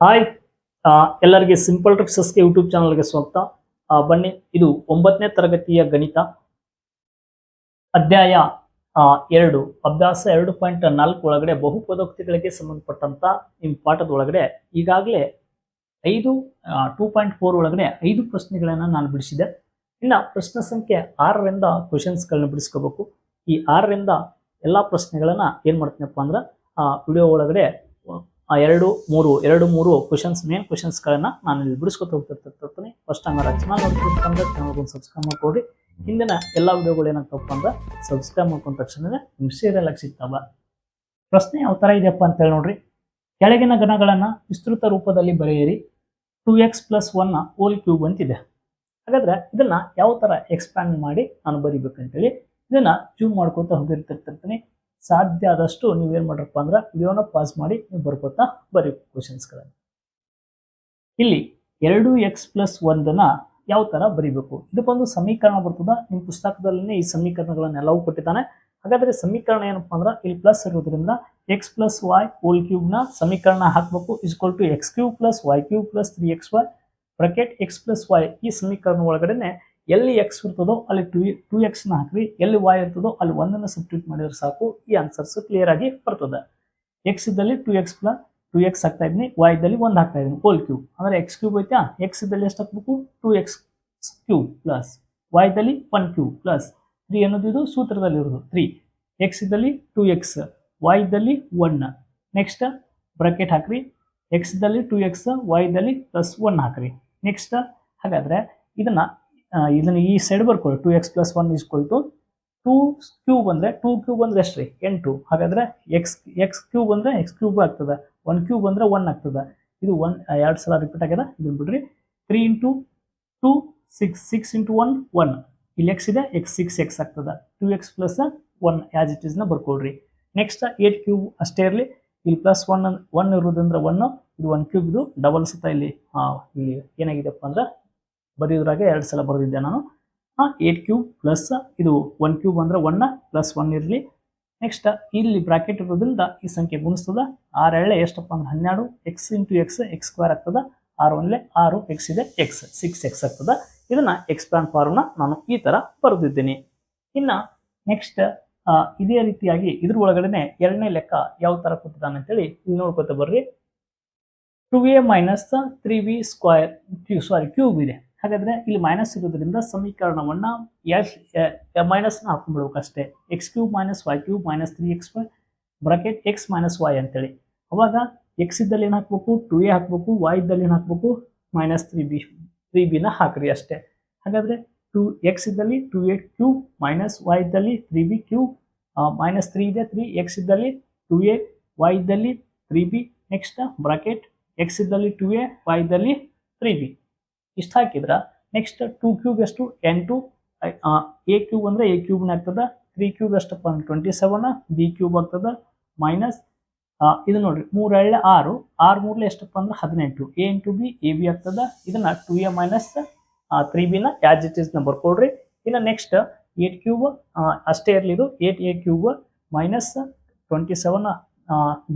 Hi ಎಲ್ಲರಿಗೆ simple ಟ್ರಿಕ್ಸಸ್ಗೆ YouTube ಚಾನಲ್ಗೆ ಸ್ವಾಗತ. ಬನ್ನಿ, ಇದು ಒಂಬತ್ತನೇ ತರಗತಿಯ ಗಣಿತ. ಅಧ್ಯಾಯ ಎರಡು, ಅಭ್ಯಾಸ ಎರಡು ಪಾಯಿಂಟ್ ನಾಲ್ಕು ಒಳಗಡೆ ಬಹುಪದೋಕ್ತಿಗಳಿಗೆ ಸಂಬಂಧಪಟ್ಟಂತ ನಿಮ್ಮ ಪಾಠದ ಒಳಗಡೆ ಈಗಾಗಲೇ ಐದು ಟೂ ಪಾಯಿಂಟ್ ಫೋರ್ ಒಳಗಡೆ ಐದು ಪ್ರಶ್ನೆಗಳನ್ನು ನಾನು ಬಿಡಿಸಿದೆ. ಇನ್ನು ಪ್ರಶ್ನೆ ಸಂಖ್ಯೆ ಆರರಿಂದ ಕ್ವಶನ್ಸ್ಗಳನ್ನ ಬಿಡಿಸ್ಕೋಬೇಕು. ಈ ಆರರಿಂದ ಎಲ್ಲ ಪ್ರಶ್ನೆಗಳನ್ನು ಏನು ಮಾಡ್ತೀನಪ್ಪ ಅಂದ್ರೆ, ಆ ವಿಡಿಯೋ ಒಳಗಡೆ ಆ ಎರಡು ಮೂರು ಎರಡು ಮೂರು ಕ್ವಶನ್ಸ್ ಮೇನ್ ಕ್ವಶನ್ಸ್ಗಳನ್ನು ನಾನು ಇಲ್ಲಿ ಬಿಡಿಸ್ಕೊತ ಫಸ್ಟ್ ಟೈಮ್ ರಚನಾ ನೋಡ್ತಿರ್ತಂದ್ರೆ ಚಾನಲ್ ಒಂದು ಸಬ್ಸ್ಕ್ರೈಬ್ ಮಾಡ್ಕೊಡ್ರಿ ಹಿಂದಿನ ಎಲ್ಲ ವಿಡಿಯೋಗಳು ಏನಾಗ್ತಪ್ಪ ಅಂದ್ರೆ ಸಬ್ಸ್ಕ್ರೈಬ್ ಮಾಡ್ಕೊಂಡ ತಕ್ಷಣ ನಿಮ್ ಸೀರಿಯಲ್ ಸಿಗ್ತಾವ. ಪ್ರಶ್ನೆ ಯಾವ ಥರ ಇದೆಯಪ್ಪ ಅಂತೇಳಿ ನೋಡ್ರಿ. ಕೆಳಗಿನ ಗಣಗಳನ್ನು ವಿಸ್ತೃತ ರೂಪದಲ್ಲಿ ಬರೆಯಿರಿ. Two X plus one whole cube ಅಂತಿದೆ. ಹಾಗಾದ್ರೆ ಇದನ್ನ ಯಾವ ಥರ ಎಕ್ಸ್ಪ್ಯಾಂಡ್ ಮಾಡಿ ನಾನು ಬರಿಬೇಕಂತೇಳಿ, ಇದನ್ನ ಜೂಮ್ ಮಾಡ್ಕೊತ ಹೋಗಿರ್ತಿರ್ತಿರ್ತೀನಿ ಸಾಧ್ಯ ಆದಷ್ಟು ನೀವೇನು ಮಾಡ್ರಪ್ಪ ಅಂದ್ರೆ ವಿಡಿಯೋನ ಪಾಸ್ ಮಾಡಿ ನೀವು ಬರ್ಕೋತಾ ಬರೀ ಕ್ವಶನ್ಸ್ಗಳನ್ನು ಇಲ್ಲಿ ಎರಡು ಎಕ್ಸ್ ಪ್ಲಸ್ ಒಂದನ್ನ ಯಾವ ಥರ ಬರಿಬೇಕು? ಇದಕ್ಕೊಂದು ಸಮೀಕರಣ ಬರ್ತದ. ನಿಮ್ಮ ಪುಸ್ತಕದಲ್ಲೇ ಈ ಸಮೀಕರಣಗಳನ್ನೆಲ್ಲವೂ ಕೊಟ್ಟಿದ್ದಾನೆ. ಹಾಗಾದ್ರೆ ಸಮೀಕರಣ ಏನಪ್ಪಾ ಅಂದ್ರೆ ಇಲ್ಲಿ ಪ್ಲಸ್ ಇರೋದ್ರಿಂದ ಎಕ್ಸ್ ಪ್ಲಸ್ ವೈ ಹೋಲ್ ಕ್ಯೂಬ್ನ ಸಮೀಕರಣ ಹಾಕಬೇಕು. Is equal to X cube plus Y cube plus three X Y bracket X plus Y ಈ ಸಮೀಕರಣ ಒಳಗಡೆನೆ ಎಲ್ಲಿ ಎಕ್ಸ್ ಇರ್ತದೋ ಅಲ್ಲಿ ಟು ಟು ಎಕ್ಸ್ನ ಹಾಕ್ರಿ, ಎಲ್ಲಿ ವೈ ಇರ್ತದೋ ಅಲ್ಲಿ ಒಂದನ್ನು ಸಬ್ಸ್ಟ್ಯೂಟ್ ಮಾಡಿದ್ರೆ ಸಾಕು, ಈ ಆನ್ಸರ್ಸ್ ಕ್ಲಿಯರ್ ಆಗಿ ಬರ್ತದೆ. ಎಕ್ಸ್ ಇದ್ದಲ್ಲಿ two X plus two X ಹಾಕ್ತಾ ಇದ್ದೀನಿ ವೈ ಇದ್ದಲ್ಲಿ ಒಂದು ಹಾಕ್ತಾ ಇದ್ದೀನಿ ಹೋಲ್ ಕ್ಯೂಬ್ ಅಂದರೆ ಎಕ್ಸ್ ಕ್ಯೂಬ್ ಐತಾ ಎಕ್ಸ್ ಇದ್ದಲ್ಲಿ ಎಷ್ಟು ಹಾಕ್ಬೇಕು? Two X cube plus Y ಇದ್ದಲ್ಲಿ ಒನ್ ಕ್ಯೂಬ್ ಪ್ಲಸ್ ತ್ರೀ ಅನ್ನೋದು ಇದು ಸೂತ್ರದಲ್ಲಿ ಇರೋದು ತ್ರೀ ಎಕ್ಸ್ ಇದ್ದಲ್ಲಿ ಟು ಎಕ್ಸ್ ವೈ ಇದ್ದಲ್ಲಿ ಒನ್ ನೆಕ್ಸ್ಟ್ ಬ್ರಾಕೆಟ್ ಹಾಕ್ರಿ ಎಕ್ಸ್ ಇದ್ದಲ್ಲಿ ಟು ಎಕ್ಸ್ ವೈ ಇದ್ದಲ್ಲಿ ಪ್ಲಸ್ ಒನ್ ಹಾಕ್ರಿ. ನೆಕ್ಸ್ಟ್ ಹಾಗಾದ್ರೆ ಇದನ್ನ ಇದನ್ನ ಈ ಸೈಡ್ ಬರ್ಕೊಳ್ಳಿ. Two X plus one is equal to two cube ಅಂದ್ರೆ ಟೂ ಕ್ಯೂಬ್ ಅಂದರೆ ಎಷ್ಟು ರೀ ಎಂಟು. ಹಾಗಾದ್ರೆ ಎಕ್ಸ್ ಎಕ್ಸ್ ಕ್ಯೂಬ್ ಅಂದ್ರೆ ಎಕ್ಸ್ ಕ್ಯೂಬ್ ಆಗ್ತದೆ. ಒನ್ ಕ್ಯೂಬ್ ಅಂದ್ರೆ ಒನ್ ಆಗ್ತದೆ. ಇದು ಒನ್ ಎರಡು ಸಲ ರಿಪೀಟ್ ಆಗ್ಯದ? ಇದನ್ನ ಬಿಡ್ರಿ. Three into two six six into one one ಇಲ್ಲಿ ಎಕ್ಸ್ ಇದೆ ಎಕ್ಸ್ ಸಿಕ್ಸ್ ಎಕ್ಸ್ ಆಗ್ತದೆ. Two X plus one as it ಈಸ್ನ ಬರ್ಕೊಳ್ರಿ. ನೆಕ್ಸ್ಟ್ ಏಟ್ ಕ್ಯೂಬ್ ಅಷ್ಟೇ ಇರಲಿ. ಇಲ್ಲಿ ಪ್ಲಸ್ ಒನ್ ಒನ್ ಇರೋದಂದ್ರೆ ಒನ್ ಇದು ಒನ್ ಕ್ಯೂಬ್ ಇದು ಡಬಲ್ ಸುತ್ತ ಇಲ್ಲಿ. ಇಲ್ಲಿ ಏನಾಗಿದೆಪ್ಪ ಅಂದ್ರೆ ಬರೆಯೋದ್ರಾಗೆ ಎರಡು ಸಲ ಬರೆದಿದ್ದೆ ನಾನು. ಏಟ್ ಕ್ಯೂಬ್ ಪ್ಲಸ್ ಇದು ಒನ್ ಕ್ಯೂಬ್ ಅಂದರೆ ಒನ್ ಪ್ಲಸ್ ಒನ್ ಇರಲಿ. ನೆಕ್ಸ್ಟ್ ಇಲ್ಲಿ ಬ್ರಾಕೆಟ್ ಇರೋದ್ರಿಂದ ಈ ಸಂಖ್ಯೆ ಗುಣಿಸ್ತದ. ಆರು ಎಳೆ ಎಷ್ಟಪ್ಪ ಅಂದ್ರೆ ಹನ್ನೆರಡು. X into X X square ಆಗ್ತದ. ಆರು ಒಂದ್ಲೆ ಆರು ಎಕ್ಸ್ ಇದೆ ಎಕ್ಸ್ ಸಿಕ್ಸ್ ಎಕ್ಸ್ ಆಗ್ತದ. ಇದನ್ನ ಎಕ್ಸ್ಪ್ಯಾನ್ ಫಾರ್ಮ್ನ ನಾನು ಈ ತರ ಬರೆದಿದ್ದೀನಿ. ಇನ್ನ ನೆಕ್ಸ್ಟ್ ಇದೇ ರೀತಿಯಾಗಿ ಇದ್ರ ಒಳಗಡೆನೆ ಎರಡನೇ ಲೆಕ್ಕ ಯಾವ ತರ ಕೊಟ್ಟಿದ್ದಾನೆ ಅಂತೇಳಿ ಇಲ್ಲಿ ನೋಡ್ಕೊತ ಬರ್ರಿ. Two A minus three B square cube sorry cube ಇದೆ. ಹಾಗಾದ್ರೆ ಇಲ್ಲಿ ಮೈನಸ್ ಇರೋದ್ರಿಂದ ಸಮೀಕರಣವನ್ನ ಎಸ್ ಮೈನಸ್ನ ಹಾಕೊಂಡ್ಬಿಡ್ಬೇಕು ಅಷ್ಟೇ. X cube minus Y cube minus three X Y bracket X minus Y ಅಂತೇಳಿ. ಅವಾಗ ಎಕ್ಸ್ ಇದ್ದಲ್ಲಿ ಏನು ಹಾಕ್ಬೇಕು? ಟು ಎ ಹಾಕ್ಬೇಕು ವೈ ಇದ್ದಲ್ಲಿ ಏನು ಹಾಕ್ಬೇಕು? ಮೈನಸ್ ತ್ರೀ ಬಿ ತ್ರೀ ಬಿನ ಹಾಕ್ರಿ ಅಷ್ಟೇ. ಹಾಗಾದ್ರೆ ಟು ಎಕ್ಸ್ ಇದ್ದಲ್ಲಿ two A cube minus Y ಇದ್ದಲ್ಲಿ three B cube minus three ಇದೆ ತ್ರೀ ಎಕ್ಸ್ ಇದ್ದಲ್ಲಿ ಟು ಎ ವೈ ಇದ್ದಲ್ಲಿ three B next bracket X ಇದ್ದಲ್ಲಿ ಟು ಎ ವೈ ಇದ್ದಲ್ಲಿ ತ್ರೀ ಬಿ ಇಷ್ಟು ಹಾಕಿದ್ರ ನೆಕ್ಸ್ಟ್ ಟೂ ಕ್ಯೂಬ್ ಎಷ್ಟು ಎನ್ ಟು ಎ ಕ್ಯೂಬ್ ಅಂದ್ರೆ ಎ ಕ್ಯೂಬ್ನ ಆಗ್ತದ ತ್ರೀ ಕ್ಯೂಬ್ ಎಷ್ಟಪ್ಪ ಅಂದ್ರೆ ಟ್ವೆಂಟಿ ಸೆವೆನ್ ಬಿ ಕ್ಯೂಬ್ ಆಗ್ತದ ಮೈನಸ್ ಇದು ನೋಡ್ರಿ, ಮೂರು ಎಳ್ಳೆ ಆರು ಆರು ಮೂರ್ಲೆ ಎಷ್ಟಪ್ಪ ಅಂದ್ರೆ ಹದಿನೆಂಟು A into B A B ಆಗ್ತದ, ಇದನ್ನ ಟು ಎ ಮೈನಸ್ ತ್ರೀ ಬಿನ ಯಾಜ್ ಇಟ್ ಇಸ್ನ ಬರ್ಕೊಡ್ರಿ ಇನ್ನು ನೆಕ್ಸ್ಟ್ ಏಟ್ ಕ್ಯೂಬ್ ಅಷ್ಟೇ ಇರಲಿ ಇದು eight A cube minus twenty seven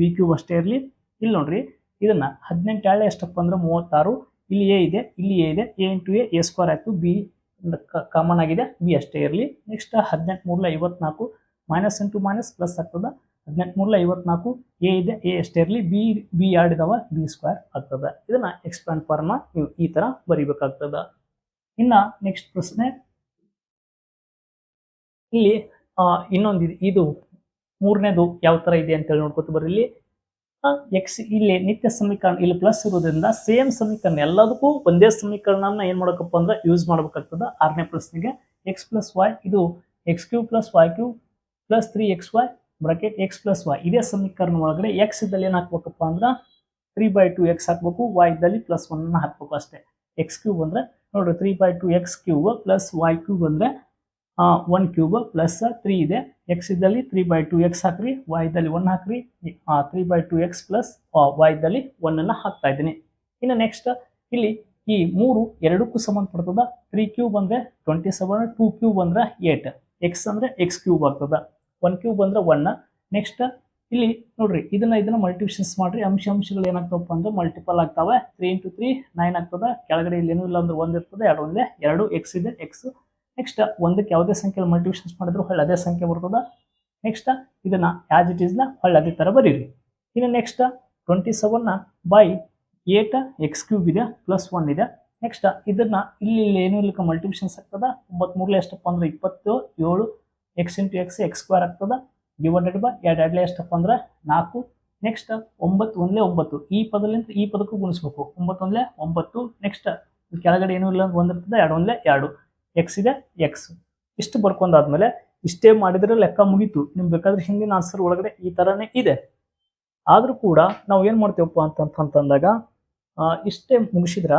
B cube ಅಷ್ಟೇ ಇರಲಿ. ಇಲ್ಲಿ ನೋಡ್ರಿ, ಇದನ್ನ ಹದಿನೆಂಟು ಎಳ್ಳೆ ಎಷ್ಟಪ್ಪ ಅಂದ್ರೆ ಮೂವತ್ತಾರು ಇಲ್ಲಿ ಎ ಇದೆ, ಇಲ್ಲಿ ಎ ಇದೆ, A into A A square ಆಯಿತು, ಬಿ ಕಾಮನ್ ಆಗಿದೆ, ಬಿ ಅಷ್ಟೇ ಇರಲಿ. ನೆಕ್ಸ್ಟ್ ಹದಿನೆಂಟು ಮೂರ್ಲ ಐವತ್ನಾಲ್ಕು ಮೈನಸ್ ಇಂಟು ಮೈನಸ್ ಪ್ಲಸ್ ಆಗ್ತದೆ. ಹದಿನೆಂಟು ಐವತ್ನಾಲ್ಕು, ಎ ಇದೆ, ಎ ಅಷ್ಟೇ ಇರಲಿ, ಬಿ ಬಿ ಎರಡು ಇದಾವ, ಬಿ ಸ್ಕ್ವೇರ್ ಆಗ್ತದೆ. ಇದನ್ನು ಎಕ್ಸ್ಪ್ಯಾಂಡ್ ಫಾರ್ಮ್ ನೀವು ಈ ಥರ ಬರಿಬೇಕಾಗ್ತದೆ. ಇನ್ನು ನೆಕ್ಸ್ಟ್ ಪ್ರಶ್ನೆ. ಇಲ್ಲಿ ಇನ್ನೊಂದು ಇದು ಮೂರನೇದು ಯಾವ ಥರ ಇದೆ ಅಂತೇಳಿ ನೋಡ್ಕೊತ ಇಲ್ಲಿ. ಎಕ್ಸ್ ಇಲ್ಲಿ ನಿತ್ಯ ಸಮೀಕರಣ ಇಲ್ಲಿ ಪ್ಲಸ್ ಇರೋದ್ರಿಂದ ಸೇಮ್ ಸಮೀಕರಣ ಎಲ್ಲದಕ್ಕೂ ಒಂದೇ ಸಮೀಕರಣನ ಏನು ಮಾಡಬೇಕಪ್ಪ ಅಂದ್ರೆ ಯೂಸ್ ಮಾಡ್ಬೇಕಾಗ್ತದೆ. ಆರನೇ ಪ್ರಶ್ನೆಗೆ ಎಕ್ಸ್ ಪ್ಲಸ್ ವೈ ಇದು X cube plus Y cube plus three X Y bracket X plus Y ಇದೇ ಸಮೀಕರಣ ಒಳಗಡೆ ಎಕ್ಸ್ ಇದ್ದಲ್ಲಿ ಏನು ಹಾಕ್ಬೇಕಪ್ಪ ಅಂದ್ರೆ ತ್ರೀ ಬೈ ಟು ಎಕ್ಸ್ ಹಾಕ್ಬೇಕು ವೈ ಇದ್ದಲ್ಲಿ ಪ್ಲಸ್ ಒನ್ ಹಾಕ್ಬೇಕು ಅಷ್ಟೇ. ಎಕ್ಸ್ ಕ್ಯೂಬ್ ಅಂದ್ರೆ ನೋಡ್ರಿ three by two X cube plus Y cube ಅಂದ್ರೆ ಒನ್ ಕ್ಯೂಬ್ ಪ್ಲಸ್ ತ್ರೀ ಇದೆ. ಎಕ್ಸ್ ಇದ್ದಲ್ಲಿ ತ್ರೀ ಬೈ ಟು ಎಕ್ಸ್ ಹಾಕ್ರಿ ವೈ ಇದ್ದಲ್ಲಿ ಒನ್ ಹಾಕ್ರಿ three by two X plus Y ಇದ್ದಲ್ಲಿ ಒನ್ ಅನ್ನ ಹಾಕ್ತಾ ಇದ್ದೀನಿ. ಇನ್ನು ನೆಕ್ಸ್ಟ್ ಇಲ್ಲಿ ಈ ಮೂರು ಎರಡಕ್ಕೂ ಸಂಬಂಧಪಡ್ತದ. ತ್ರೀ ಕ್ಯೂಬ್ ಅಂದ್ರೆ ಟ್ವೆಂಟಿ ಸೆವೆನ್ ಟೂ ಕ್ಯೂಬ್ ಅಂದ್ರೆ ಏಟ್ ಎಕ್ಸ್ ಅಂದ್ರೆ ಎಕ್ಸ್ ಕ್ಯೂಬ್ ಆಗ್ತದ. ಒನ್ ಕ್ಯೂಬ್ ಅಂದ್ರೆ ಒನ್ ನೆಕ್ಸ್ಟ್ ಇಲ್ಲಿ ನೋಡ್ರಿ, ಇದನ್ನ ಇದನ್ನ ಮಲ್ಟಿಪ್ಷನ್ಸ್ ಮಾಡ್ರಿ. ಅಂಶ ಅಂಶಗಳು ಏನಾಗ್ತವಪ್ಪ ಅಂದ್ರೆ ಮಲ್ಟಿಪಲ್ ಆಗ್ತಾವೆ. ತ್ರೀ ಇಂಟು ತ್ರೀ ನೈನ್ ಆಗ್ತದೆ. ಕೆಳಗಡೆ ಇಲ್ಲಿ ಏನೂ ಇಲ್ಲ ಅಂದ್ರೆ ಒಂದು ಇರ್ತದೆ. ಎರಡು ಒಂದೇ, ಎರಡು ಎಕ್ಸ್ ಇದೆ ಎಕ್ಸ್ ನೆಕ್ಸ್ಟ್ ಒಂದಕ್ಕೆ ಯಾವುದೇ ಸಂಖ್ಯೆಯಲ್ಲಿ ಮಲ್ಟಿವಿಷನ್ಸ್ ಮಾಡಿದ್ರು ಹೊಳ್ಳಿ ಅದೇ ಸಂಖ್ಯೆ ಬರ್ತದೆ. ನೆಕ್ಸ್ಟ್ ಇದನ್ನು ಆ್ಯಸ್ ಇಟ್ ಈಸ್ನ ಹೊಳ್ಳಿ ಅದೇ ಥರ ಬರೀರಿ. ಇನ್ನು ನೆಕ್ಸ್ಟ್ ಟ್ವೆಂಟಿ ಸೆವೆನ್ನ ಬೈ ಏಟ್ ಎಕ್ಸ್ ಕ್ಯೂಬ್ ಇದೆ ಪ್ಲಸ್ ಒನ್ ಇದೆ. ನೆಕ್ಸ್ಟ್ ಇದನ್ನು ಇಲ್ಲಿ ಇಲ್ಲಿ ಏನೂ ಇಲ್ಲಕ ಮಲ್ಟಿವಿಷನ್ಸ್ ಆಗ್ತದೆ? ಒಂಬತ್ಮೂರಲೆ ಎಷ್ಟಪ್ಪ ಅಂದ್ರೆ ಇಪ್ಪತ್ತು ಏಳು X into X X square ಆಗ್ತದೆ. ಡಿವೈಡೆಡ್ ಬೈ ಎರಡು, ಎರಡಲೇ ಎಷ್ಟಪ್ಪ ಅಂದ್ರೆ ನಾಲ್ಕು. ನೆಕ್ಸ್ಟ್ ಒಂಬತ್ತು ಒಂದಲೇ ಒಂಬತ್ತು. ಈ ಪದಲಿಂದ ಈ ಪದಕ್ಕೂ ಗುಣಿಸ್ಬೇಕು. ಒಂಬತ್ತು ಒಂಬತ್ತು. ನೆಕ್ಸ್ಟ್ ಕೆಳಗಡೆ ಏನೂ ಇಲ್ಲ ಅಂತ ಒಂದಿರ್ತದೆ ಎರಡು ಒಂದಲೇ ಎರಡು. ಎಕ್ಸ್ ಇದೆ ಎಕ್ಸ್ ಇಷ್ಟು ಬರ್ಕೊಂಡಾದ್ಮೇಲೆ ಇಷ್ಟೇ ಮಾಡಿದ್ರೆ ಲೆಕ್ಕ ಮುಗೀತು. ನಿಮ್ಗೆ ಬೇಕಾದ್ರೆ ಹಿಂದಿನ ಆನ್ಸರ್ ಒಳಗಡೆ ಈ ಥರನೇ ಇದೆ. ಆದರೂ ಕೂಡ ನಾವು ಏನು ಮಾಡ್ತೀವಪ್ಪ ಅಂತಂತಂದಾಗ ಇಷ್ಟೇ ಮುಗಿಸಿದ್ರ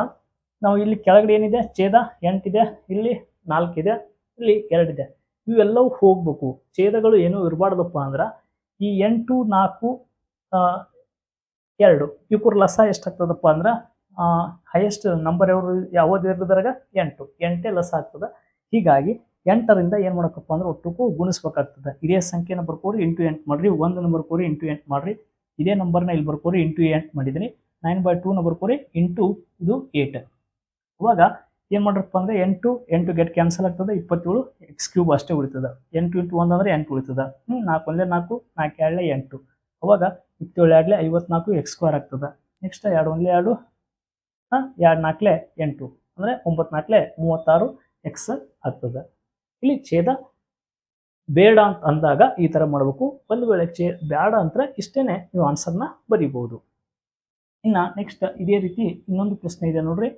ನಾವು ಇಲ್ಲಿ ಕೆಳಗಡೆ ಏನಿದೆ? ಛೇದ ಎಂಟಿದೆ, ಇಲ್ಲಿ ನಾಲ್ಕಿದೆ, ಇಲ್ಲಿ ಎರಡಿದೆ. ಇವೆಲ್ಲವೂ ಹೋಗ್ಬೇಕು. ಛೇದಗಳು ಏನೂ ಇರಬಾರ್ದಪ್ಪ ಅಂದ್ರೆ ಈ ಎಂಟು, ನಾಲ್ಕು ಎರಡು ಇವ್ರ ಲಸ ಎಷ್ಟಾಗ್ತದಪ್ಪ ಅಂದ್ರೆ ಹೈಯೆಸ್ಟ್ ನಂಬರ್ ಯಾವ್ದು ಯಾವ್ದು ಇರೋದ್ರಾಗ ಎಂಟು. ಎಂಟೇ ಲಸ್ ಆಗ್ತದೆ. ಹೀಗಾಗಿ ಎಂಟರಿಂದ ಏನು ಮಾಡಕಪ್ಪ ಅಂದ್ರೆ ಒಟ್ಟಕ್ಕೂ ಗುಣಿಸ್ಬೇಕಾಗ್ತದೆ. ಇದೇ ಸಂಖ್ಯೆನ ಬರ್ಕೋರಿ ಇಂಟು ಎಂಟು ಮಾಡ್ರಿ, ಒಂದು ನಂಬರ್ ಕೋರಿ ಇಂಟು ಎಂಟು ಮಾಡ್ರಿ. ಇದೇ ನಂಬರ್ನ ಇಲ್ಲಿ ಬರ್ಕೋರಿ ಇಂಟು ಎಂಟು ಮಾಡಿದ್ದೀನಿ ನೈನ್ ಬೈ ಟೂನ ಬರ್ಕೋರಿ, ಇಂಟು ಇದು ಏಟ್ ಅವಾಗ ಏನು ಮಾಡ್ರಪ್ಪ ಅಂದ್ರೆ ಎಂಟು ಎಂಟು ಗೆಟ್ ಕ್ಯಾನ್ಸಲ್ ಆಗ್ತದೆ, ಇಪ್ಪತ್ತೇಳು ಎಕ್ಸ್ ಕ್ಯೂಬ್ ಅಷ್ಟೇ ಉಳಿತದೆ. ಎಂಟು ಇಂಟು ಒಂದು ಅಂದ್ರೆ ಎಂಟು ಉಳಿತದ. ಹ್ಞೂ ನಾಲ್ಕು ಒಂದೇ ನಾಲ್ಕು ನಾಲ್ಕು ಎರಡಲೇ ಎಂಟು. ಅವಾಗ ಇಪ್ಪತ್ತೇಳು ಎರಡಲೆ ಐವತ್ನಾಲ್ಕು ಎಕ್ಸ್ ಸ್ಕ್ವೇರ್ ಆಗ್ತದೆ. ನೆಕ್ಸ್ಟ್ ಎರಡು ಒಂದಲೇ ಎರಡು ಎರಡು ನಾಲ್ಕಲೆ ಎಂಟು. ಅಂದರೆ ಒಂಬತ್ತು ನಾಲ್ಕಲೆ ಮೂವತ್ತಾರು ಎಕ್ಸ್ ಆಗ್ತದೆ. ಇಲ್ಲಿ ಛೇದ ಬೇಡ ಅಂತ ಅಂದಾಗ ಈ ಥರ ಮಾಡಬೇಕು. ಒಂದು ವೇಳೆ ಛೇ ಬೇಡ ಅಂತ ಇಷ್ಟೇನೆ ನೀವು ಆನ್ಸರ್ನ ಬರಿಬೋದು ಇನ್ನು ನೆಕ್ಸ್ಟ್ ಇದೇ ರೀತಿ ಇನ್ನೊಂದು ಪ್ರಶ್ನೆ ಇದೆ ನೋಡ್ರಿ.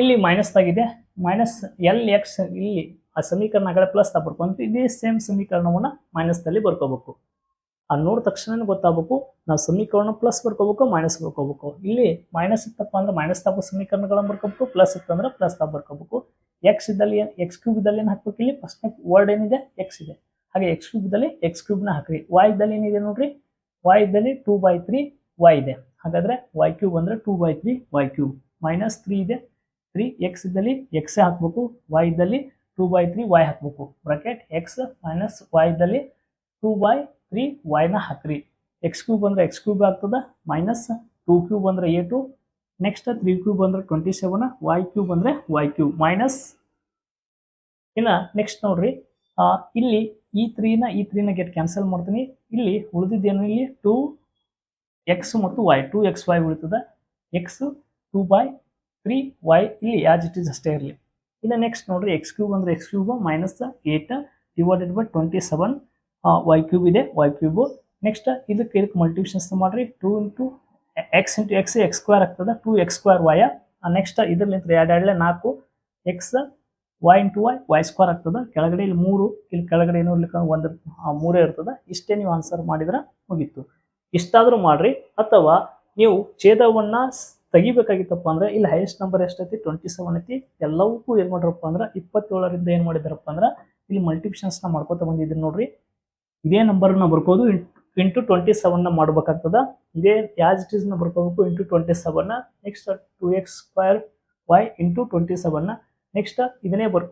ಇಲ್ಲಿ ಮೈನಸ್ ಆಗಿದೆ. ಮೈನಸ್ ಎಲ್ ಎಕ್ಸ್ ಇಲ್ಲಿ ಆ ಸಮೀಕರಣಗಳ ಪ್ಲಸ್ ತಾ ಬರ್ಕೊಂತ ಇದೇ ಸೇಮ್ ಸಮೀಕರಣವನ್ನ ಮೈನಸ್ ದಲ್ಲಿ ಬರ್ಕೋಬೇಕು. ಆ ನೋಡಿದ ತಕ್ಷಣ ಗೊತ್ತಾಗಬೇಕು. ನಾವು ಸಮೀಕರಣ ಪ್ಲಸ್ ಬರ್ಕೋಬೇಕು ಮೈನಸ್ ಬರ್ಕೋಬೇಕು. ಇಲ್ಲಿ ಮೈನಸ್ ಇತ್ತಪ್ಪ ಅಂದ್ರೆ ಮೈನಸ್ ತಾಪ ಸಮೀಕರಣಗಳನ್ನು ಬರ್ಕೋಬೇಕು ಪ್ಲಸ್ ಇತ್ತಂದ್ರೆ ಪ್ಲಸ್ ತಾಪ ಬರ್ಕೋಬೇಕು. ಎಕ್ಸ್ ಇದ್ದಲ್ಲಿ ಎಕ್ಸ್ ಕ್ಯೂಬ್ ಇದ್ದಲ್ಲಿ ಏನು ಹಾಕ್ಬೇಕು ಇಲ್ಲಿ? ಫಸ್ಟ್ ವರ್ಡ್ ಏನಿದೆ? ಎಕ್ಸ್ ಇದೆ. ಹಾಗೆ ಎಕ್ಸ್ ಕ್ಯೂಬ್ ಇದ್ದಲ್ಲಿ ಎಕ್ಸ್ ಕ್ಯೂಬ್ನ ಹಾಕ್ರಿ. ವೈ ಇದ್ದಲ್ಲಿ ಏನಿದೆ ನೋಡ್ರಿ? ವೈ ಇದ್ದಲ್ಲಿ ಟೂ ಬೈ ತ್ರೀ ವೈ ಇದೆ. ಹಾಗಾದ್ರೆ ವೈ ಕ್ಯೂಬ್ ಅಂದ್ರೆ two by three y cube minus three ಇದೆ. ತ್ರೀ ಎಕ್ಸ್ ಇದ್ದಲ್ಲಿ ಎಕ್ಸ್ ಹಾಕ್ಬೇಕು. ವೈ ಇದ್ದಲ್ಲಿ ಟೂ ಬೈ ತ್ರೀ ವೈ ಹಾಕ್ಬೇಕು. ಬ್ರಾಕೆಟ್ ಎಕ್ಸ್ ಮೈನಸ್ ವೈ ಇದ್ದಲ್ಲಿ ಟೂ ಬೈ ತ್ರೀ ವೈನ ಹಾಕ್ರಿ ಎಕ್ಸ್ ಕ್ಯೂಬ್ ಅಂದ್ರೆ ಎಕ್ಸ್ ಕ್ಯೂಬ್ ಆಗ್ತದ ಮೈನಸ್ ಟೂ ಕ್ಯೂಬ್ ಅಂದ್ರೆ A to next three cube ಅಂದ್ರೆ ಟ್ವೆಂಟಿ ಸೆವೆನ್ ವೈ ಕ್ಯೂಬ್ ಅಂದ್ರೆ ವೈ ಕ್ಯೂಬ್ ಮೈನಸ್ ಇಲ್ಲ ನೆಕ್ಸ್ಟ್ ನೋಡ್ರಿ ಇಲ್ಲಿ ಈ ತ್ರೀನ ಈ ತ್ರೀನ ಗೆಟ್ ಕ್ಯಾನ್ಸಲ್ ಮಾಡ್ತೀನಿ. ಇಲ್ಲಿ ಉಳಿದಿದ್ದೇನು ಇಲ್ಲಿ? ಟೂ ಎಕ್ಸ್ ಮತ್ತು ವೈ ಟೂ ಎಕ್ಸ್ ವೈ ಉಳಿತದ. X two by three y ಇಲ್ಲಿ ಆಸ್ ಇಟ್ ಇಸ್ ಅಷ್ಟೇ ಇರಲಿ. ಇಲ್ಲ ನೆಕ್ಸ್ಟ್ ನೋಡ್ರಿ ಎಕ್ಸ್ ಕ್ಯೂಬ್ ಅಂದ್ರೆ x cube minus eight divided by twenty seven y cube ಇದೆ ವೈ ಕ್ಯೂಬು ನೆಕ್ಸ್ಟ್ ಇದಕ್ಕೆ ಇದಕ್ಕೆ ಮಲ್ಟಿಪ್ಲಿಕೇಶನ್ಸ್ ಮಾಡ್ರಿ. Two into x into x x square ಆಗ್ತದೆ. Two x square y next ಇದ್ರಲ್ಲಿಂತ ಎರಡು ಎರಡಲೇ ನಾಲ್ಕು. X y into y y square ಆಗ್ತದೆ. ಕೆಳಗಡೆ ಇಲ್ಲಿ ಮೂರು, ಇಲ್ಲಿ ಕೆಳಗಡೆ ಏನು ಇರ್ಲಿಕ್ಕೆ ಒಂದು ಮೂರೇ ಇರ್ತದೆ. ಇಷ್ಟೇ ನೀವು ಆನ್ಸರ್ ಮಾಡಿದ್ರೆ ಮುಗೀತು. ಇಷ್ಟಾದರೂ ಮಾಡ್ರಿ. ಅಥವಾ ನೀವು ಛೇದವನ್ನ ತೆಗಿಬೇಕಾಗಿತ್ತಪ್ಪ ಅಂದ್ರೆ, ಇಲ್ಲಿ ಹೈಯೆಸ್ಟ್ ನಂಬರ್ ಎಷ್ಟೈತಿ? ಟ್ವೆಂಟಿ ಸೆವೆನ್ ಐತಿ. ಎಲ್ಲವಕ್ಕೂ ಏನು ಮಾಡ್ರಪ್ಪ ಅಂದ್ರೆ, ಇಪ್ಪತ್ತೇಳರಿಂದ ಏನು ಮಾಡಿದಾರಪ್ಪ ಅಂದ್ರೆ, ಇಲ್ಲಿ ಮಲ್ಟಿಪ್ಷನ್ಸ್ನ ನ ಬಂದಿದ್ದೀನಿ ನೋಡ್ರಿ. ಇದೇ ನಂಬರ್ನ ಬರ್ಕೋದು ಇಂಟು ಟ್ವೆಂಟಿ ಸೆವೆನ್ನ ಮಾಡ್ಬೇಕಾಗ್ತದ. ಇದೇ ಯಾಸ್ ಇಟ್ನ ಬರ್ಕೋಬೇಕು into twenty seven next two x square y into twenty seven next ಇದನ್ನೇ ಬರ್,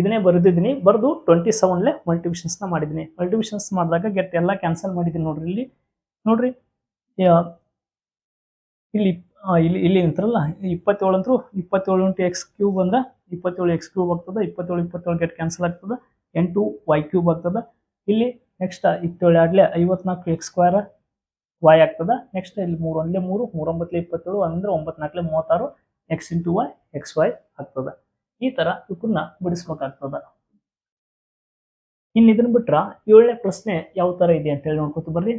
ಇದನ್ನೇ ಬರೆದಿದ್ದೀನಿ. ಬರೆದು ಟ್ವೆಂಟಿ ಸೆವೆನ್ಲೆ ಮಲ್ಟಿವಿಷನ್ಸ್ನ ಮಾಡಿದ್ದೀನಿ. ಮಲ್ಟಿವಿಷನ್ಸ್ ಮಾಡಿದಾಗ ಗೆಟ್ ಎಲ್ಲ ಕ್ಯಾನ್ಸಲ್ ಮಾಡಿದ್ದೀನಿ ನೋಡ್ರಿ ಇಲ್ಲಿ. ನೋಡ್ರಿ ಇಲ್ಲಿ ಇಲ್ಲಿ ಇಲ್ಲಿ ಅಂತಾರಲ್ಲ ಇಪ್ಪತ್ತೇಳು ಅಂತೂ ಇಪ್ಪತ್ತೇಳು ಇಂಟು ಎಕ್ಸ್ ಕ್ಯೂಬ್ ಅಂದ್ರೆ ಇಪ್ಪತ್ತೇಳು ಎಕ್ಸ್ ಕ್ಯೂಬ್ ಆಗ್ತದೆ, ಇಪ್ಪತ್ತೇಳು ಇಪ್ಪತ್ತೇಳು ಗೆಟ್ ಕ್ಯಾನ್ಸಲ್ ಆಗ್ತದೆ. ಎಂಟು ವೈ ಕ್ಯೂಬ್ ಆಗ್ತದೆ. ಇಲ್ಲಿ ನೆಕ್ಸ್ಟ್ ಇಪ್ಪತ್ತೇಳು ಆಗಲಿ ಐವತ್ನಾಲ್ಕು ಎಕ್ಸ್ ಸ್ಕ್ವೇರ್ ವೈ ಆಗ್ತದೆ. ನೆಕ್ಸ್ಟ್ ಇಲ್ಲಿ ಮೂರು ಒಂದ್ಲೆ ಮೂರು ಮೂರೊಂಬತ್ತಲೆ ಇಪ್ಪತ್ತೇಳು ಅಂದರೆ ಒಂಬತ್ನಾಲ್ಕಲೆ ಮೂವತ್ತಾರು x into y x y ಆಗ್ತದೆ. ಈ ಥರ ಇವಕ್ಕನ್ನ ಬಿಡಿಸ್ಬೇಕಾಗ್ತದೆ. ಇನ್ನು ಇದನ್ನ ಬಿಟ್ರೆ ಏಳನೇ ಪ್ರಶ್ನೆ ಯಾವ ಥರ ಇದೆ ಅಂತ ಹೇಳಿ ನೋಡ್ಕೊತ ಬರ್ರಿ.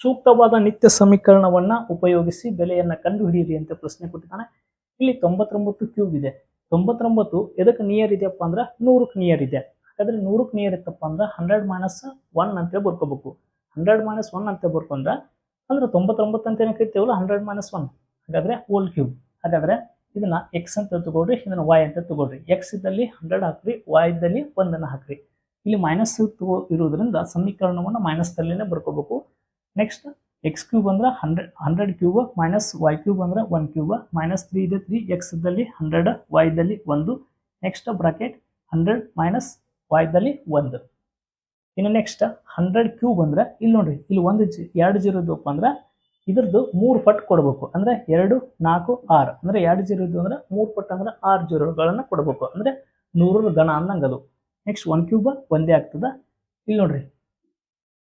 ಸೂಕ್ತವಾದ ನಿತ್ಯ ಸಮೀಕರಣವನ್ನ ಉಪಯೋಗಿಸಿ ಬೆಲೆಯನ್ನು ಕಂಡುಹಿಡಿಯಿರಿ ಅಂತ ಪ್ರಶ್ನೆ ಕೊಟ್ಟಿದ್ದಾನೆ. ಇಲ್ಲಿ ತೊಂಬತ್ತೊಂಬತ್ತು ಕ್ಯೂಬ್ ಇದೆ. ತೊಂಬತ್ತೊಂಬತ್ತು ಎದಕ್ಕೆ ನಿಯರ್ ಇದೆಯಪ್ಪ ಅಂದ್ರೆ ನೂರಕ್ಕೆ ನಿಯರ್ ಇದೆ. ಹಾಗಾದ್ರೆ ನೂರಕ್ಕೆ ನಿಯರ್ ಇತ್ತಪ್ಪ ಅಂದ್ರೆ ಹಂಡ್ರೆಡ್ ಮೈನಸ್ ಒನ್ ಅಂತ ಬರ್ಕೋಬೇಕು. ಹಂಡ್ರೆಡ್ ಮೈನಸ್ ಒನ್ ಅಂತ ಬರ್ಕೊಂಡ್ರೆ ಅಂದ್ರೆ ತೊಂಬತ್ತೊಂಬತ್ತು ಅಂತ ಏನಕ್ಕೆ ಇರ್ತೇವಲ್ಲ ಹಂಡ್ರೆಡ್ ಮೈನಸ್ ಒನ್ ಹಾಗಾದ್ರೆ ಓಲ್ ಕ್ಯೂಬ್ ಹಾಗಾದ್ರೆ ಇದನ್ನ ಎಕ್ಸ್ ಅಂತ ತಗೊಳ್ರಿ ಇದನ್ನ ವೈ ಅಂತ ತಗೊಳ್ರಿ ಎಕ್ಸ್ ಇದ್ದಲ್ಲಿ ಹಂಡ್ರೆಡ್ ಹಾಕ್ರಿ ವೈ ಇದ್ದಲ್ಲಿ ಒಂದನ್ನು ಹಾಕ್ರಿ. ಇಲ್ಲಿ ಮೈನಸ್ ಇರೋದ್ರಿಂದ ಸಮೀಕರಣವನ್ನು ಮೈನಸ್ ದಲ್ಲಿನೇ ಬರ್ಕೋಬೇಕು. ನೆಕ್ಸ್ಟ್ ಎಕ್ಸ್ ಕ್ಯೂಬ್ ಅಂದ್ರೆ hundred hundred cube minus y cube ಅಂದ್ರೆ ಒನ್ ಕ್ಯೂಬ್ ಮೈನಸ್ ತ್ರೀ ಇದೆ ತ್ರೀ ಎಕ್ಸ್ ದಲ್ಲಿ ಹಂಡ್ರೆಡ್ ವೈ ಇದ್ದಲ್ಲಿ ಒಂದು. Next bracket hundred minus y ಇದ್ದಲ್ಲಿ ಒಂದು. ಇನ್ನು ನೆಕ್ಸ್ಟ್ ಹಂಡ್ರೆಡ್ ಕ್ಯೂಬ್ ಅಂದ್ರೆ ಇಲ್ಲಿ ನೋಡ್ರಿ, ಇಲ್ಲಿ ಒಂದು ಜಿ, ಎರಡು ಜೀರೋ ಇದ್ದಪ್ಪ ಅಂದ್ರೆ ಇದ್ರದ್ದು ಮೂರು ಪಟ್ಟು ಕೊಡಬೇಕು. ಅಂದ್ರೆ ಎರಡು, ನಾಲ್ಕು, ಆರು. ಅಂದ್ರೆ ಎರಡು ಜೀರೋ ಇದ್ದು ಅಂದ್ರೆ ಮೂರು ಪಟ್ಟು ಅಂದ್ರೆ ಆರು ಜೀರೋಗಳನ್ನ ಕೊಡಬೇಕು. ಅಂದ್ರೆ ನೂರರ ಗಣ ಅಂದಂಗೆ ಅದು ನೆಕ್ಸ್ಟ್ ಒನ್ ಕ್ಯೂಬ್ ಒಂದೇ ಆಗ್ತದ. ಇಲ್ಲಿ ನೋಡ್ರಿ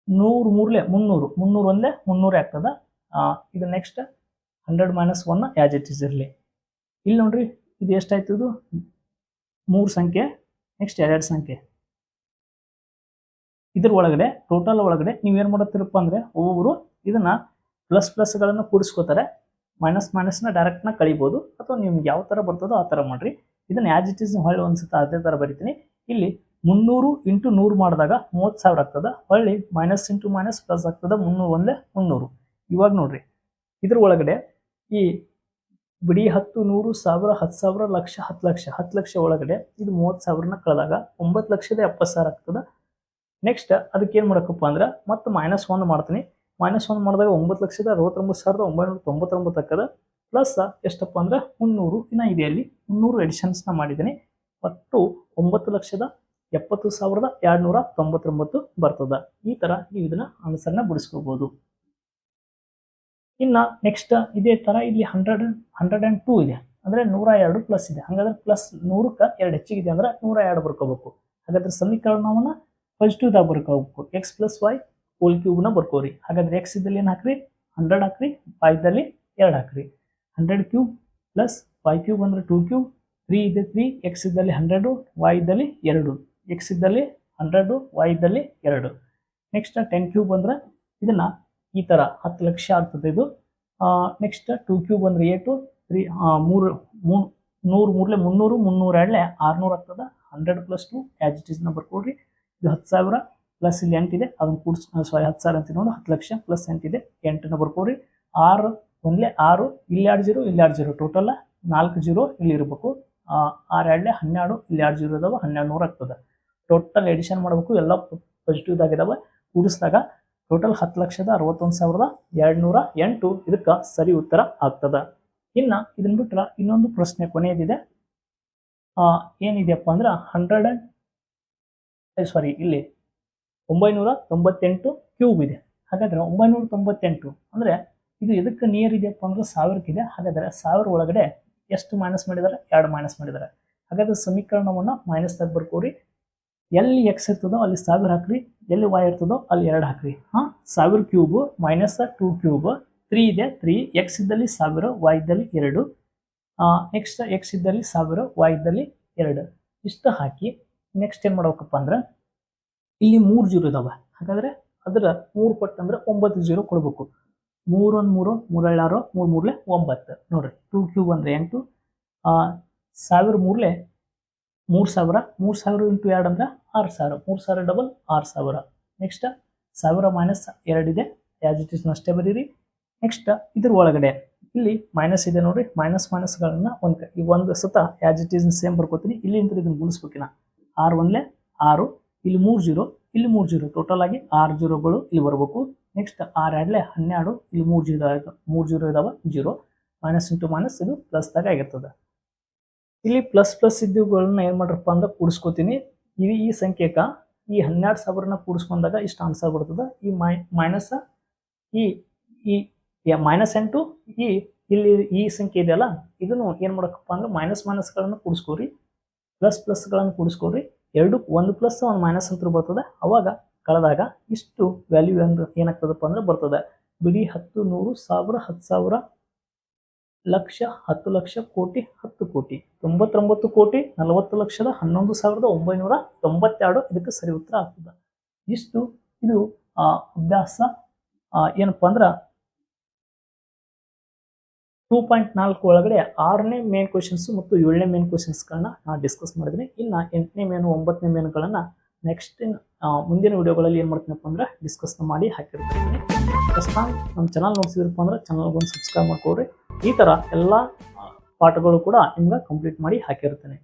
ನೂರು ಮೂರ್ಲೆ, ಮುನ್ನೂರು ಮುನ್ನೂರು ಒಂದೇ ಮುನ್ನೂರೇ ಆಗ್ತದ. ಇದು next hundred minus one as it is ಇರಲಿ. ಇಲ್ಲಿ ನೋಡ್ರಿ, ಇದು ಎಷ್ಟಾಯ್ತು ಇದು? ಮೂರು ಸಂಖ್ಯೆ ನೆಕ್ಸ್ಟ್ ಎರಡು ಸಂಖ್ಯೆ. ಇದ್ರ ಒಳಗಡೆ ಟೋಟಲ್ ಒಳಗಡೆ ನೀವು ಏನು ಮಾಡುತ್ತೀರಪ್ಪ ಅಂದರೆ ಒಬ್ಬೊಬ್ಬರು ಇದನ್ನ ಪ್ಲಸ್ ಪ್ಲಸ್ಗಳನ್ನು ಕೂಡಿಸ್ಕೋತಾರೆ. ಮೈನಸ್ ಮೈನಸ್ನ ಡೈರೆಕ್ಟ್ನ ಕಳಿಬೋದು. ಅಥವಾ ನಿಮ್ಗೆ ಯಾವ ಥರ ಬರ್ತದೋ ಆ ಥರ ಮಾಡಿರಿ. ಇದನ್ನು ಆ್ಯಸ್ ಇಟ್ ಇಸ್ ಹೊಳ್ಳಿ ಒಂದ್ಸತ ಅದೇ ಥರ ಬರಿತೀನಿ. ಇಲ್ಲಿ ಮುನ್ನೂರು ಇಂಟು ನೂರು ಮಾಡಿದಾಗ ಮೂವತ್ತು ಸಾವಿರ ಆಗ್ತದೆ. ಹೊಳ್ಳಿ ಮೈನಸ್ ಇಂಟು ಮೈನಸ್ ಪ್ಲಸ್ ಆಗ್ತದೆ. ಮುನ್ನೂರು ಒಂದೇ ಮುನ್ನೂರು. ಇವಾಗ ನೋಡ್ರಿ. ಇದ್ರ ಒಳಗಡೆ ಈ ಬಿಡಿ ಹತ್ತು, ನೂರು, ಸಾವಿರ, ಹತ್ತು ಸಾವಿರ, ಲಕ್ಷ, ಹತ್ತು ಲಕ್ಷ ಹತ್ತು ಲಕ್ಷ ಒಳಗಡೆ ಇದು ಮೂವತ್ತು ಸಾವಿರನ ಕಳೆದಾಗ ಒಂಬತ್ತು ಲಕ್ಷದ ಎಪ್ಪತ್ತು ಸಾವಿರ ಆಗ್ತದ. ನೆಕ್ಸ್ಟ್ ಅದಕ್ಕೆ ಏನು ಮಾಡೋಕಪ್ಪ ಅಂದ್ರೆ ಮತ್ತೆ ಮೈನಸ್ ಒನ್ ಮಾಡ್ತೀನಿ. ಮೈನಸ್ ಒನ್ ಮಾಡಿದಾಗ ಒಂಬತ್ತು ಲಕ್ಷದ ಅರವತ್ತೊಂಬತ್ತು ಸಾವಿರದ ಒಂಬೈನೂರ ತೊಂಬತ್ತೊಂಬತ್ತು ಆಗ್ತದ. ಪ್ಲಸ್ ಎಷ್ಟಪ್ಪ ಅಂದ್ರೆ ಮುನ್ನೂರು. ಇನ್ನ ಇದೆ ಅಲ್ಲಿ ಮುನ್ನೂರು ಎಡಿಷನ್ಸ್ನ ಮಾಡಿದ್ದೀನಿ. ಒಟ್ಟು ಒಂಬತ್ತು ಲಕ್ಷದ ಎಪ್ಪತ್ತು ಸಾವಿರದ ಎರಡುನೂರ ತೊಂಬತ್ತೊಂಬತ್ತು ಬರ್ತದ. ಈ ಥರ ನೀವು ಇದನ್ನ ಆನ್ಸರ್ನ ಬಿಡಿಸ್ಕೋಬೋದು. ಇನ್ನು ನೆಕ್ಸ್ಟ್ ಇದೇ ಥರ ಇಲ್ಲಿ ಹಂಡ್ರೆಡ್ ಹಂಡ್ರೆಡ್ ಆ್ಯಂಡ್ ಟೂ ಇದೆ. ಅಂದರೆ ನೂರ ಎರಡು ಪ್ಲಸ್ ಇದೆ. ಹಾಗಾದ್ರೆ ಪ್ಲಸ್ ನೂರಕ್ಕೆ ಎರಡು ಹೆಚ್ಚಿಗಿದೆ ಅಂದ್ರೆ ನೂರ ಎರಡು ಬರ್ಕೋಬೇಕು. ಹಾಗಾದ್ರೆ ಸಮೀಕರಣವನ್ನ ಪಾಸಿಟಿವ್ದಾಗ ಬರ್ಕೋಬೇಕು. ಎಕ್ಸ್ ಪ್ಲಸ್ ವೈ ಹೋಲ್ ಕ್ಯೂಬ್ನ ಬರ್ಕೋರಿ. ಹಾಗಾದ್ರೆ ಎಕ್ಸ್ ಇದ್ದಲ್ಲಿ ಏನು ಹಾಕ್ರಿ? ಹಂಡ್ರೆಡ್ ಹಾಕ್ರಿ. ವೈ ಇದ್ದಲ್ಲಿ ಎರಡು ಹಾಕ್ರಿ. Hundred cube plus y cube ಅಂದ್ರೆ ಟೂ ಕ್ಯೂಬ್ ತ್ರೀ ಇದೆ ತ್ರೀ ಎಕ್ಸ್ ಇದ್ದಲ್ಲಿ ಹಂಡ್ರೆಡು ವೈ ಇದ್ದಲ್ಲಿ ಎರಡು. ಎಕ್ಸ್ ಇದ್ದಲ್ಲಿ ಹಂಡ್ರೆಡು ವೈ ಇದ್ದಲ್ಲಿ ಎರಡು. ನೆಕ್ಸ್ಟ್ ಟೆನ್ ಕ್ಯೂಬ್ ಅಂದರೆ ಇದನ್ನ ಈ ಥರ ಹತ್ತು ಲಕ್ಷ ಆಗ್ತದೆ ಇದು. ನೆಕ್ಸ್ಟ್ ಟೂ ಕ್ಯೂಬ್ ಅಂದರೆ ಏಟು ತ್ರೀ ಮೂರು ಮೂ ನೂರು ಮೂರಲೆ ಮುನ್ನೂರು ಮುನ್ನೂರು ಎರಡಲೆ ಆರುನೂರು ಆಗ್ತದೆ. Hundred plus two as it is number ಕೊಡ್ರಿ ಇದು ಹತ್ತು ಸಾವಿರ ಪ್ಲಸ್ ಇಲ್ಲಿ ಎಂಟಿದೆ ಅದನ್ನು ಕೂಡಿಸ್ ಸಾರಿ ಹತ್ತು ಸಾವಿರ ಅಂತ ನೋಡಿ. ಹತ್ತು ಲಕ್ಷ ಪ್ಲಸ್ ಎಂಟಿದೆ ಎಂಟು ನಂಬರ್ ಕೊಡ್ರಿ ಆರು ಒಂದ್ಲೆ ಆರು, ಇಲ್ಲಿ ಎರಡು ಜೀರೋ ಇಲ್ಲಿ ಎರಡು ಜೀರೋ ಟೋಟಲ್ ನಾಲ್ಕು ಜೀರೋ ಇಲ್ಲಿ ಇರಬೇಕು. ಆರು ಎರಡಲೆ ಹನ್ನೆರಡು, ಇಲ್ಲಿ ಎರಡು ಜೀರೋ ಇದಾವೆ. ಹನ್ನೆರಡು ನೂರು ಆಗ್ತದೆ. ಟೋಟಲ್ ಎಡಿಷನ್ ಮಾಡಬೇಕು, ಎಲ್ಲ ಪಾಸಿಟಿವ್ದಾಗಿದ್ದಾವೆ ಕೂಡಿಸಿದಾಗ ಟೋಟಲ್ ಹತ್ತು ಲಕ್ಷದ ಅರವತ್ತೊಂದು ಸಾವಿರದ ಎರಡು ನೂರ ಎಂಟು ಇದಕ್ಕೆ ಸರಿ ಉತ್ತರ ಆಗ್ತದ. ಇನ್ನು ಇದನ್ನ ಬಿಟ್ರೆ ಇನ್ನೊಂದು ಪ್ರಶ್ನೆ ಕೊನೆಯದಿದೆ. ಏನಿದೆಯಪ್ಪ ಅಂದ್ರೆ ಹಂಡ್ರೆಡ್ ಅಂಡ್ ಸಾರಿ ಇಲ್ಲಿ ಒಂಬೈನೂರ ತೊಂಬತ್ತೆಂಟು ಕ್ಯೂಬ್ ಇದೆ. ಹಾಗಾದ್ರೆ ಒಂಬೈನೂರ ತೊಂಬತ್ತೆಂಟು ಅಂದ್ರೆ ಇದು ಇದಕ್ಕೆ ನಿಯರ್ ಇದೆಯಪ್ಪ ಅಂದ್ರೆ ಸಾವಿರಕ್ಕಿದೆ ಹಾಗಾದ್ರೆ ಸಾವಿರ ಒಳಗಡೆ ಎಷ್ಟು ಮೈನಸ್ ಮಾಡಿದ್ದಾರೆ ಎರಡು ಮೈನಸ್ ಮಾಡಿದ್ದಾರೆ ಹಾಗಾದ್ರೆ ಸಮೀಕರಣವನ್ನ ಮೈನಸ್ ತಗ್ ಬರ್ಕೋರಿ ಎಲ್ಲಿ ಎಕ್ಸ್ ಇರ್ತದೋ ಅಲ್ಲಿ ಸಾವಿರ ಹಾಕ್ರಿ, ಎಲ್ಲಿ ವೈ ಇರ್ತದೋ ಅಲ್ಲಿ ಎರಡು ಹಾಕ್ರಿ. ಹಾ, ಸಾವಿರ cube minus two cube three ಇದೆ ತ್ರೀ ಎಕ್ಸ್ ಇದ್ದಲ್ಲಿ ಸಾವಿರ ವೈ ಇದ್ದಲ್ಲಿ ಎರಡು. ನೆಕ್ಸ್ಟ್ ಎಕ್ಸ್ ಇದ್ದಲ್ಲಿ ಸಾವಿರ ವೈ ಇದ್ದಲ್ಲಿ ಎರಡು. ಇಷ್ಟು ಹಾಕಿ ನೆಕ್ಸ್ಟ್ ಏನು ಮಾಡ್ಬೇಕಪ್ಪ ಅಂದ್ರೆ ಇಲ್ಲಿ ಮೂರು ಜೀರೋ ಇದಾವೆ. ಹಾಗಾದ್ರೆ ಅದರ ಮೂರು ಪಟ್ಟು ಅಂದ್ರೆ ಒಂಬತ್ತು ಜೀರೋ ಕೊಡಬೇಕು. ಮೂರೊಂದು ಮೂರು ಮೂರೇಳಾರು ಮೂರು ಮೂರಲೆ ಒಂಬತ್ತು. ನೋಡ್ರಿ ಟೂ ಕ್ಯೂಬ್ ಅಂದ್ರೆ ಎಂಟು. ಸಾವಿರ ಮೂರ್ಲೆ ಮೂರು ಸಾವಿರ ಮೂರು ಸಾವಿರ ಇಂಟು ಎರಡು ಅಂದ್ರೆ ಆರು ಸಾವಿರ, ಮೂರು ಸಾವಿರ ಡಬಲ್ ಆರು ಸಾವಿರ. ನೆಕ್ಸ್ಟ್ ಸಾವಿರ ಮೈನಸ್ ಎರಡಿದೆ ಆ್ಯಸ್ ಇಟ್ ಇಸ್ ಅಷ್ಟೇ ಬರೀರಿ. ನೆಕ್ಸ್ಟ್ ಇದ್ರ ಒಳಗಡೆ. ಇಲ್ಲಿ ಮೈನಸ್ ಇದೆ ನೋಡಿ ಮೈನಸ್ ಮೈನಸ್ಗಳನ್ನ ಒಂದು ಈ ಒಂದು ಸತ ಆ್ಯಸ್ ಇಟ್ ಸೇಮ್ ಬರ್ಕೋತೀನಿ. ಇಲ್ಲಿ ಅಂತ ಇದನ್ನು ಗುಣಿಸ್ಬೇಕಿನ ಆರು ಒಂದ್ಲೆ ಆರು, ಇಲ್ಲಿ ಮೂರು ಜೀರೋ, ಇಲ್ಲಿ ಮೂರು ಜೀರೋ. ಟೋಟಲ್ ಆಗಿ ಆರು ಜೀರೋಗಳು ಇಲ್ಲಿ ಬರಬೇಕು. ನೆಕ್ಸ್ಟ್ ಆರು ಎರಡ್ಲೆ ಹನ್ನೆರಡು, ಇಲ್ಲಿ ಮೂರು ಜೀರೋ ಮೂರು ಜೀರೋ ಇದಾವೆ, ಜೀರೋ. ಮೈನಸ್ ಇಂಟು ಮೈನಸ್ ಇದು ಪ್ಲಸ್ದಾಗ ಆಗಿರ್ತದೆ. ಇಲ್ಲಿ ಪ್ಲಸ್ ಪ್ಲಸ್ ಇದ್ದವುಗಳನ್ನ ಏನು ಮಾಡ್ರಪ್ಪ ಅಂದ್ರೆ ಕೂಡಿಸ್ಕೋತೀನಿ. ಇದು ಈ ಸಂಖ್ಯೆಕ ಈ ಹನ್ನೆರಡು ಸಾವಿರನ ಕೂಡಿಸ್ಕೊಂಡಾಗ ಇಷ್ಟು ಆನ್ಸರ್ ಬರ್ತದೆ. ಈ ಮೈನಸ್ ಈ ಈ ಮೈನಸ್ ಎಂಟು, ಈ, ಇಲ್ಲಿ ಈ ಸಂಖ್ಯೆ ಇದೆಯಲ್ಲ ಇದನ್ನು ಏನು ಮಾಡಕ್ಕಪ್ಪ ಅಂದ್ರೆ ಮೈನಸ್ ಮೈನಸ್ಗಳನ್ನು ಕೂಡಿಸ್ಕೋರಿ. ಪ್ಲಸ್ ಪ್ಲಸ್ಗಳನ್ನು ಕೂಡಿಸ್ಕೋರಿ. ಎರಡು, ಒಂದು ಪ್ಲಸ್ ಒಂದು ಮೈನಸ್ ಅಂತ ಬರ್ತದೆ. ಅವಾಗ ಕಳೆದಾಗ ಇಷ್ಟು ವ್ಯಾಲ್ಯೂ ಅಂದ್ರೆ ಏನಾಗ್ತದಪ್ಪ ಅಂದ್ರೆ ಬರ್ತದೆ. ಬಿಡಿ ಹತ್ತು ನೂರು ಸಾವಿರ ಹತ್ತು ಸಾವಿರ ಲಕ್ಷ ಹತ್ತು ಲಕ್ಷ ಕೋಟಿ ಹತ್ತು ಕೋಟಿ ತೊಂಬತ್ತೊಂಬತ್ತು ಕೋಟಿ ನಲವತ್ತು ಲಕ್ಷದ ಹನ್ನೊಂದು ಸಾವಿರದ ಒಂಬೈನೂರ ತೊಂಬತ್ತೆರಡು ಇದಕ್ಕೆ ಸರಿ ಉತ್ತರ ಆಗ್ತದೆ. ಇಷ್ಟು ಇದು ಆ, ಅಭ್ಯಾಸ ಏನಪ್ಪ ಅಂದ್ರೆ ಟೂ ಪಾಯಿಂಟ್ ನಾಲ್ಕು ಒಳಗಡೆ ಆರನೇ ಮೇನ್ ಕ್ವಶನ್ಸ್ ಮತ್ತು ಏಳನೇ ಮೇನ್ ಕ್ವಶನ್ಸ್ಗಳನ್ನ ನಾನು ಡಿಸ್ಕಸ್ ಮಾಡಿದ್ದೀನಿ ಇನ್ನು ಎಂಟನೇ ಮೇನು ಒಂಬತ್ತನೇ ಮೇನುಗಳನ್ನು ನೆಕ್ಸ್ಟ್ ಮುಂದಿನ ವಿಡಿಯೋಗಳಲ್ಲಿ ಏನು ಮಾಡ್ತೀನಪ್ಪ ಅಂದ್ರೆ ಡಿಸ್ಕಸ್ ಮಾಡಿ ಹಾಕಿರ್ತೀನಿ. ಟೈಮ್ ನಮ್ಮ ಚಾನಲ್ ನೋಡ್ಸಿದ್ರಪ್ಪ ಅಂದ್ರೆ ಚಾನಲ್ಗೊಂದು ಸಬ್ಸ್ಕ್ರೈಬ್ ಮಾಡ್ಕೊಡ್ರಿ ಈ ಥರ ಎಲ್ಲ ಪಾಠಗಳು ಕೂಡ ನಿಮ್ಗೆ ಕಂಪ್ಲೀಟ್ ಮಾಡಿ ಹಾಕಿರ್ತೇನೆ.